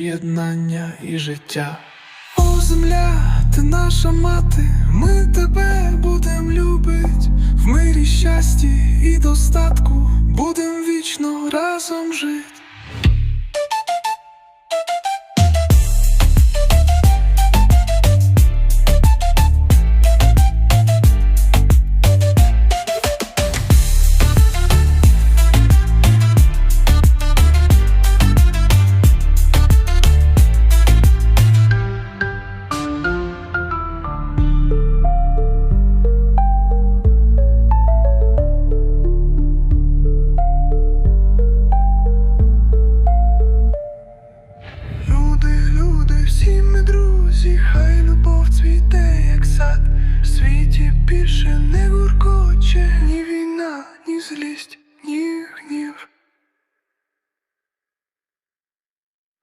єднання і життя. О, земля, ти наша мати, ми тебе будем любить, в мирі щасті і достатку будем вічно разом жить. люди, всі ми